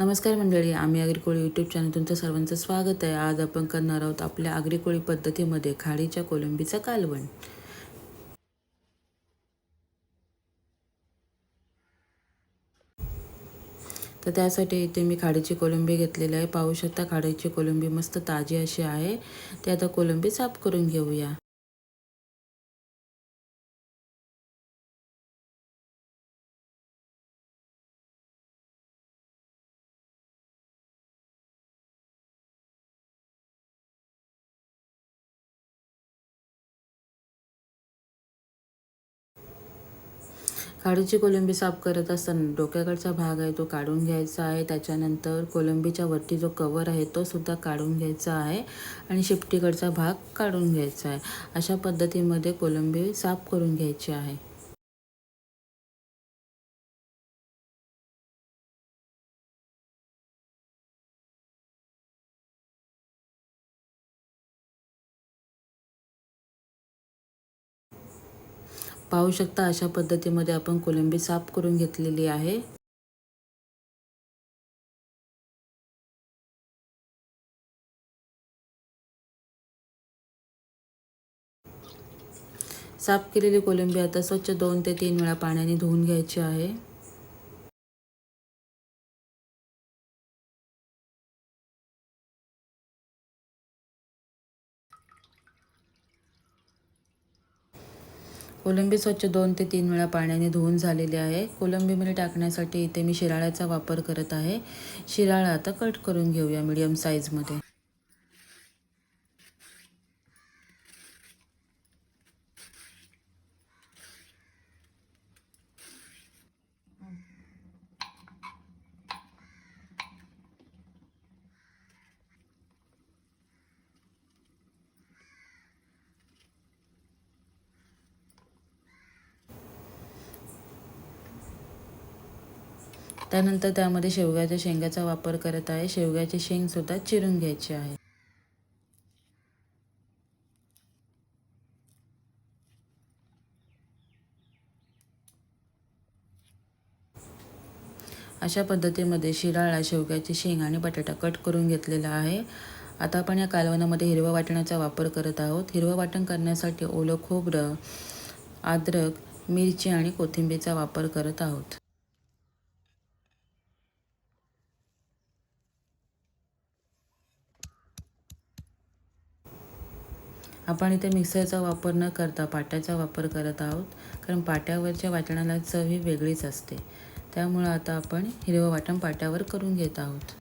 नमस्कार मंडळी आम्ही आग्रिकोळी यूट्यूब चॅनल तुमचं सर्वांचं स्वागत आहे. आज आपण करणार आहोत आपल्या आग्रिकोळी पद्धतीमध्ये खाडीच्या कोलंबीचं कालवण. तर त्यासाठी इथे मी खाडीची कोलंबी घेतलेली आहे. पाहू शकता खाडीची कोलंबी मस्त ताजी अशी आहे. ते आता कोलंबी साफ करून घेऊया. खाडीची कोलंबी साफ करत असताना डोक्याकडचा भाग आहे तो काढून घ्यायचा आहे. त्याच्यानंतर कोलंबीच्या वरती जो कवर आहे तो सुद्धा काढून घ्यायचा आहे आणि शिपटीकडचा भाग काढून घ्यायचा आहे. अशा पद्धतीमध्ये कोलंबी साफ करून घ्यायची आहे. पाहू शकता अशा पद्धतीमध्ये आपण कोलंबी साफ करून घेतलेली आहे. साफ केलेली कोलंबी आता स्वच्छ दोन ते तीन वेळा पाण्याने धुवून घ्यायची आहे. कोलंबी स्वच्छ दोन ते तीन वेळा पाण्याने धुवून झालेली आहे. कोलंबीमध्ये टाकण्यासाठी इथे मी शिराळ्याचा वापर करत आहे. शिराळा आता कट करून घेऊया मीडियम साईजमध्ये त्यानंतर त्यामध्ये शेवग्याच्या शेंगाचा वापर करत आहे. शेवग्याचे शेंगसुद्धा चिरून घ्यायचे आहे. अशा पद्धतीमध्ये शिराळा शेवग्याची शेंग आणि बटाटा कट करून घेतलेला आहे. आता आपण या कालवनामध्ये हिरवा वाटण्याचा वापर करत आहोत. हिरवं वाटण करण्यासाठी ओलं खोबरं अद्रक मिरची आणि कोथिंबीरचा वापर करत आहोत. आपण इथे मिक्सरचा वापर न करता पाट्याचा वापर करत आहोत. कारण पाट्यावरच्या वाटणाला चव ही वेगळीच असते. त्यामुळं आता आपण हिरवं वाटण पाट्यावर करून घेत आहोत.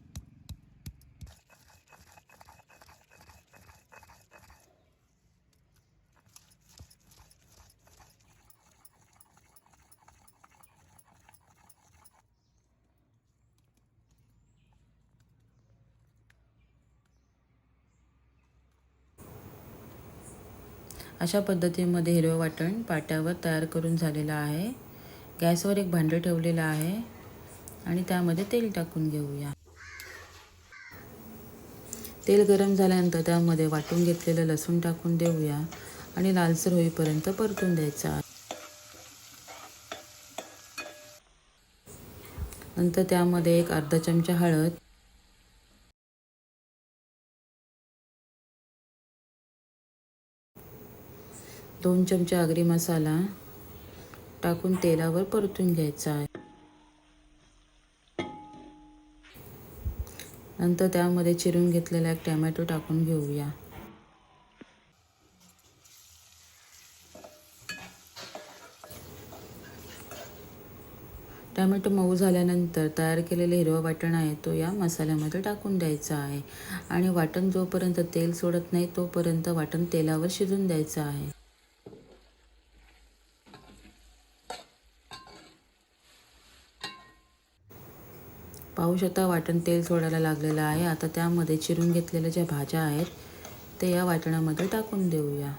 अशा पद्धतीमध्ये हिरवं वाटण पाट्यावर तयार करून झालेलं आहे. गॅसवर एक भांडं ठेवलेलं आहे आणि त्यामध्ये तेल टाकून घेऊया. तेल गरम झाल्यानंतर त्यामध्ये वाटून घेतलेलं लसूण टाकून देऊया आणि लालसर होईपर्यंत परतून द्यायचा नंतर त्यामध्ये एक अर्धा चमचा हळद दोन चमचे आगरी मसाला टाकून तेलावर परतून घ्यायचा आहे. नंतर त्यामध्ये चिरून घेतलेला एक टॅमॅटो टाकून घेऊया. टॅमॅटो मऊ झाल्यानंतर तयार केलेले हिरवं वाटण आहे तो या मसाल्यामध्ये टाकून द्यायचा आहे. आणि वाटण जोपर्यंत तेल सोडत नाही तोपर्यंत वाटण तेलावर शिजून द्यायचं आहे. पाहू शकता वाटण तेल सोडायला लागलेलं आहे. आता त्यामध्ये चिरून घेतलेल्या ज्या भाज्या आहेत ते या वाटणामध्ये टाकून देऊया.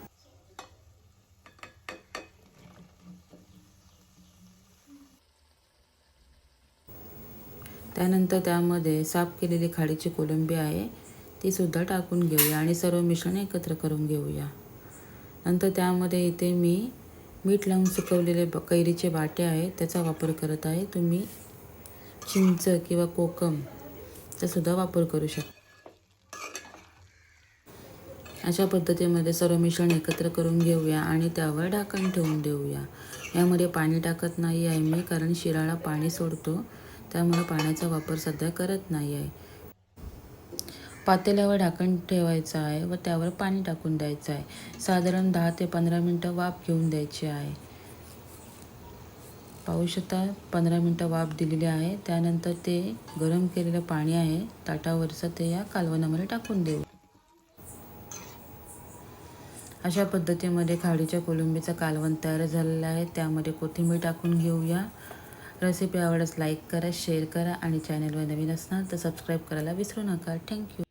त्यानंतर त्यामध्ये साफ केलेली खाडीची कोलंबी आहे ती सुद्धा टाकून घेऊया आणि सर्व मिश्रण एकत्र करून घेऊया. नंतर त्यामध्ये इथे मी मीठ लावून सुकवलेले कैरीचे बाटे आहेत त्याचा वापर करत आहे. तुम्ही चिंच किंवा कोकम ते सुद्धा वापर करू शकता. अशा पद्धतीमध्ये सर्व मिश्रण एकत्र करून घेऊया आणि त्यावर ढाकण ठेवून देऊया. यामध्ये पाणी टाकत नाही आहे मी कारण शिराळा पाणी सोडतो. त्यामुळे पाण्याचा वापर सध्या करत नाही आहे. पातेल्यावर ढाकण ठेवायचं आहे व त्यावर पाणी टाकून द्यायचं आहे. साधारण दहा ते पंधरा मिनटं वाफ घेऊन द्यायची आहे. पाहू शकता पंधरा मिनटं वाफ दिलेली आहे. त्यानंतर ते गरम केलेलं पाणी आहे. ताटावरचं ते या कालवणामध्ये टाकून देऊ. अशा पद्धतीमध्ये खाडीच्या कोलंबीचं कालवण तयार झालेलं आहे. त्यामध्ये कोथिंबीर टाकून घेऊया. रेसिपी आवडल्यास लाईक करा शेअर करा आणि चॅनलवर नवीन असणार तर सबस्क्राईब करायला विसरू नका. थँक्यू